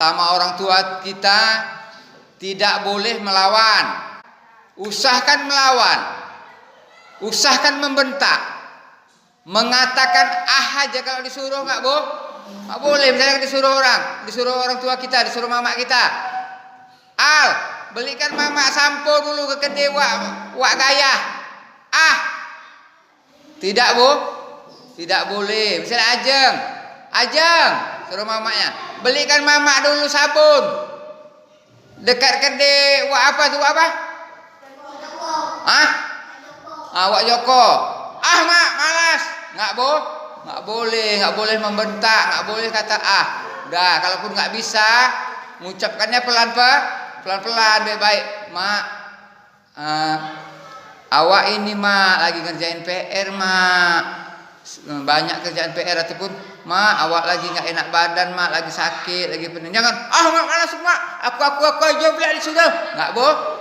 sama orang tua kita tidak boleh melawan. Usahakan melawan. Usahakan membentak. Mengatakan ah aja kalau disuruh nggak boh? Nggak boleh. Misalnya disuruh orang, disuruh orang tua kita, disuruh mama kita. Al, belikan mama sampo dulu ke kedai wak, gaya. Ah, tidak bu, tidak boleh. Misalnya ajeng, ajeng, suruh mamanya. Belikan mama dulu sabun. Dekat kedai wak apa wak apa? Ah, ah wak Joko. Ah mak, malas. Nggak bu, nggak boleh, nggak boleh membentak, nggak boleh kata ah. Udah, kalaupun nggak bisa, mengucapkannya pelan pelan, pelan pelan, baik-baik. Mak, ah, awak ini mak lagi ngerjain PR mak banyak kerjaan PR ataupun mak awak lagi nggak enak badan mak lagi sakit lagi pening. Jangan ah mak malas mak. Aku aku aku aja beli di sudah nggak boh